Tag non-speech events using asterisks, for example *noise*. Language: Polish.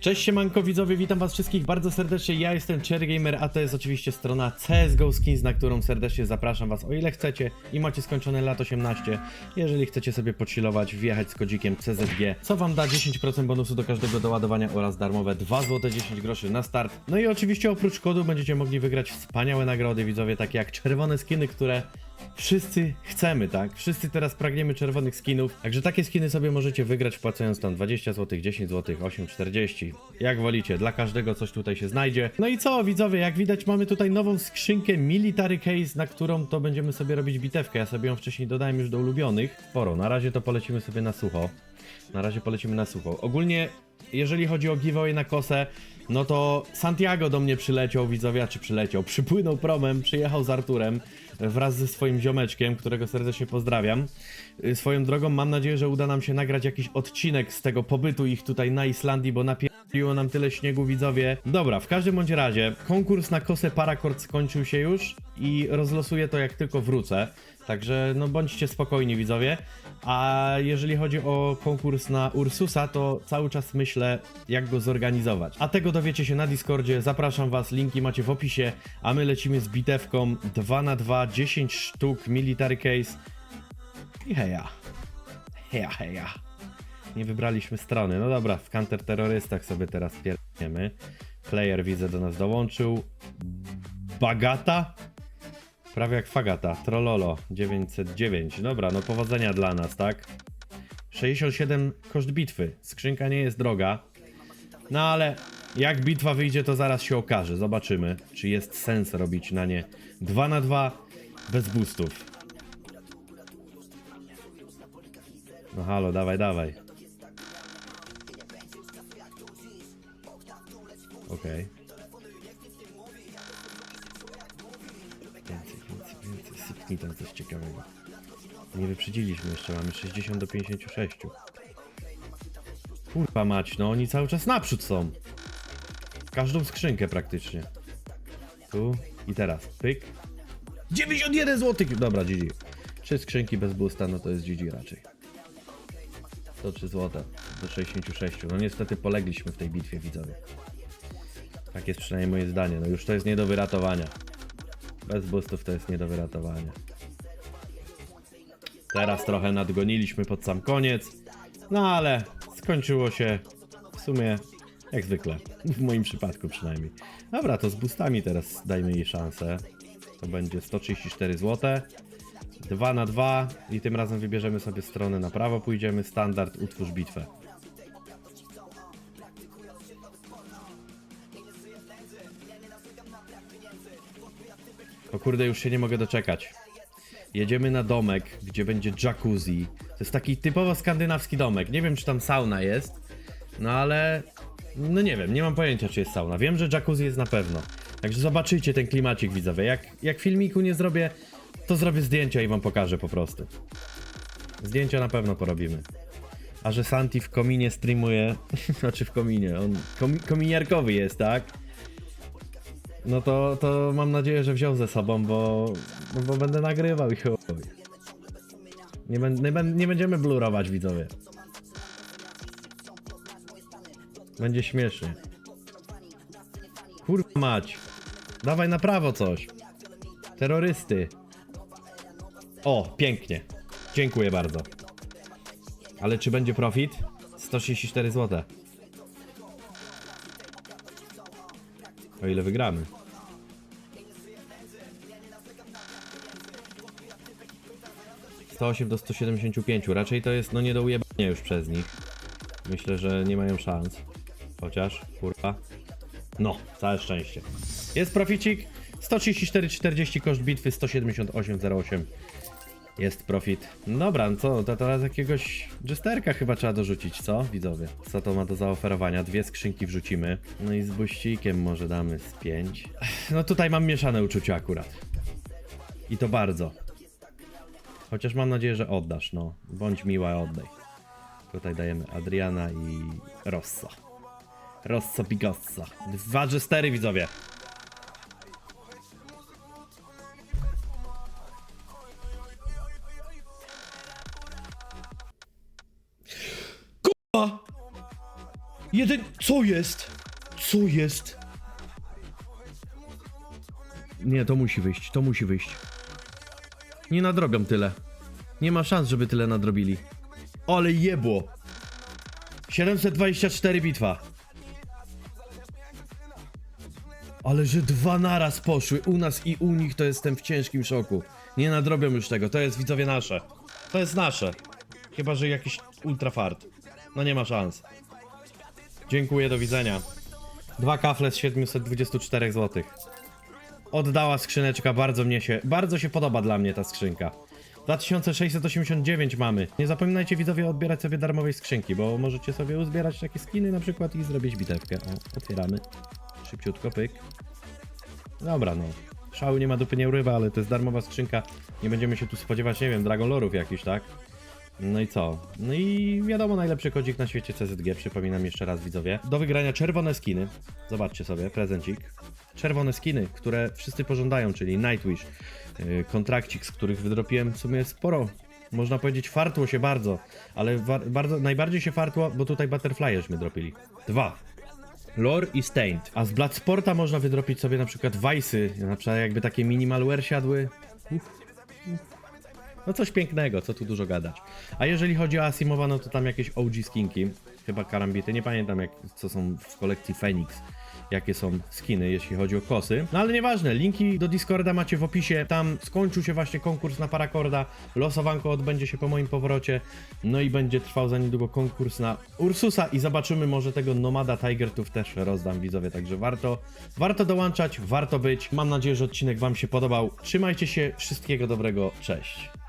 Cześć siemanko widzowie, witam was wszystkich bardzo serdecznie, ja jestem Cherry Gamer, a to jest oczywiście strona CSGO Skins, na którą serdecznie zapraszam was o ile chcecie i macie skończone lat 18, jeżeli chcecie sobie podchillować, wjechać z kodzikiem CZG, co wam da 10% bonusu do każdego doładowania oraz darmowe 2 zł 10 groszy na start. No i oczywiście oprócz kodu będziecie mogli wygrać wspaniałe nagrody widzowie, takie jak czerwone skiny, które Wszyscy chcemy, tak? Wszyscy teraz pragniemy czerwonych skinów. Także takie skiny sobie możecie wygrać wpłacając tam 20 zł, 10 zł, 8,40. Jak wolicie, dla każdego coś tutaj się znajdzie. No i co, widzowie, jak widać mamy tutaj nową skrzynkę Military Case, na którą to będziemy sobie robić bitewkę. Ja sobie ją wcześniej dodałem już do ulubionych. Sporo, na razie to polecimy sobie na sucho. Na razie polecimy na sucho. Ogólnie, jeżeli chodzi o giveaway na kosę, no to Santiago do mnie przyleciał, widzowie, czy przyleciał, przypłynął promem, przyjechał z Arturem wraz ze swoim ziomeczkiem, którego serdecznie pozdrawiam. Y, Swoją drogą mam nadzieję, że uda nam się nagrać jakiś odcinek z tego pobytu ich tutaj na Islandii, bo napierdoliło nam tyle śniegu, widzowie. Dobra, w każdym bądź razie, konkurs na kosę Paracord skończył się już i rozlosuję to jak tylko wrócę. Także no bądźcie spokojni widzowie. A jeżeli chodzi o konkurs na Ursusa, to cały czas myślę, jak go zorganizować. A tego dowiecie się na Discordzie. Zapraszam Was, linki macie w opisie. A my lecimy z bitewką 2 na 2 10 sztuk Military Case. I heja. Heja, heja. Nie wybraliśmy strony. No dobra, w counterterrorystach sobie teraz pierdniemy. Player widzę do nas dołączył. Bagata? Prawie jak Fagata. Trollolo 909. Dobra, no powodzenia dla nas, tak? 67 koszt bitwy. Skrzynka nie jest droga. No ale jak bitwa wyjdzie, to zaraz się okaże. Zobaczymy, czy jest sens robić na nie 2 na 2 bez boostów. No halo, dawaj, dawaj. Okej. Więcej, więcej, więcej. Sypnij tam coś ciekawego. Nie wyprzedziliśmy jeszcze, mamy 60 do 56. Kurwa mać, no oni cały czas naprzód są. Każdą skrzynkę praktycznie. Tu i teraz. Pyk. 91 zł! Dobra, GG. Trzy skrzynki bez boosta, no to jest GG raczej. 103 zł do 66. No niestety polegliśmy w tej bitwie, widzowie. Tak jest przynajmniej moje zdanie. No już to jest nie do wyratowania. Bez boostów to jest nie do wyratowania. Teraz trochę nadgoniliśmy pod sam koniec. No ale skończyło się w sumie jak zwykle. W moim przypadku przynajmniej. Dobra, to z boostami teraz dajmy jej szansę. To będzie 134 zł. 2 na 2 i tym razem wybierzemy sobie stronę na prawo, pójdziemy standard, utwórz bitwę. O kurde, już się nie mogę doczekać. Jedziemy na domek, gdzie będzie jacuzzi. To jest taki typowo skandynawski domek. Nie wiem, czy tam sauna jest, no ale. No nie wiem, nie mam pojęcia, czy jest sauna. Wiem, że jacuzzi jest na pewno. Także zobaczycie ten klimacik widzowie. Jak, jak filmiku nie zrobię, to zrobię zdjęcia i wam pokażę po prostu. Zdjęcia na pewno porobimy. A że Santi w kominie streamuje, *laughs* znaczy w kominie, on komi kominiarkowy jest, tak? No to, to mam nadzieję, że wziął ze sobą, bo, bo będę nagrywał i chuj. Nie, nie, nie będziemy blurować, widzowie. Będzie śmiesznie. Kurwa mać. Dawaj na prawo coś. Terrorysty. O, pięknie. Dziękuję bardzo. Ale czy będzie profit? 134 zł. O ile wygramy. Sto osiem do 175. Raczej to jest no nie do ujebania już przez nich. Myślę, że nie mają szans. Chociaż, kurwa. No, całe szczęście. Jest proficik. 134,40 koszt bitwy, 178,08. Jest profit. Dobra, no co, to teraz jakiegoś jesterka chyba trzeba dorzucić, co widzowie? Co to ma do zaoferowania? Dwie skrzynki wrzucimy. No i z buścikiem może damy z pięć. No tutaj mam mieszane uczucia akurat. I to bardzo. Chociaż mam nadzieję, że oddasz, no. Bądź miła, oddaj. Tutaj dajemy Adriana i Rosso. Rosso Pigossa. Dwa jestery, widzowie. Jeden... Co jest? Co jest? Nie, to musi wyjść, to musi wyjść. Nie nadrobią tyle. Nie ma szans, żeby tyle nadrobili. Ale jebło. 724 bitwa. Ale że dwa naraz poszły u nas i u nich, to jestem w ciężkim szoku. Nie nadrobią już tego, to jest widzowie nasze. To jest nasze. Chyba, że jakiś ultra fart. No nie ma szans. Dziękuję, do widzenia. Dwa kafle z 724 zł. Oddała skrzyneczka, bardzo mnie się, bardzo się podoba dla mnie ta skrzynka. 2689 mamy. Nie zapominajcie widzowie odbierać sobie darmowej skrzynki, bo możecie sobie uzbierać takie skiny na przykład i zrobić bitewkę. O, otwieramy. Szybciutko, pyk. Dobra, no. Szału nie ma dupy nie urywa, ale to jest darmowa skrzynka. Nie będziemy się tu spodziewać, nie wiem, Dragon Lorów jakiś, tak? No i co? No i wiadomo, najlepszy kodzik na świecie CZG, przypominam jeszcze raz widzowie. Do wygrania czerwone skiny. Zobaczcie sobie, prezencik. Czerwone skiny, które wszyscy pożądają, czyli Nightwish. Yy, kontrakcik, z których wydropiłem w sumie sporo. Można powiedzieć, fartło się bardzo, ale bardzo, najbardziej się fartło, bo tutaj Butterfly'eśmy dropili. Dwa. Lore i Stained. A z Bloodsporta można wydropić sobie na przykład Vice'y, na przykład jakby takie minimalware siadły. Uff. No coś pięknego, co tu dużo gadać. A jeżeli chodzi o Asimowa, no to tam jakieś OG skinki, chyba karambity, nie pamiętam jak, co są w kolekcji Phoenix, jakie są skiny, jeśli chodzi o kosy. No ale nieważne, linki do Discorda macie w opisie, tam skończył się właśnie konkurs na Parakorda, losowanko odbędzie się po moim powrocie, no i będzie trwał za niedługo konkurs na Ursusa i zobaczymy, może tego Nomada Tigertów też rozdam widzowie, także warto, warto dołączać, warto być. Mam nadzieję, że odcinek wam się podobał. Trzymajcie się, wszystkiego dobrego, cześć.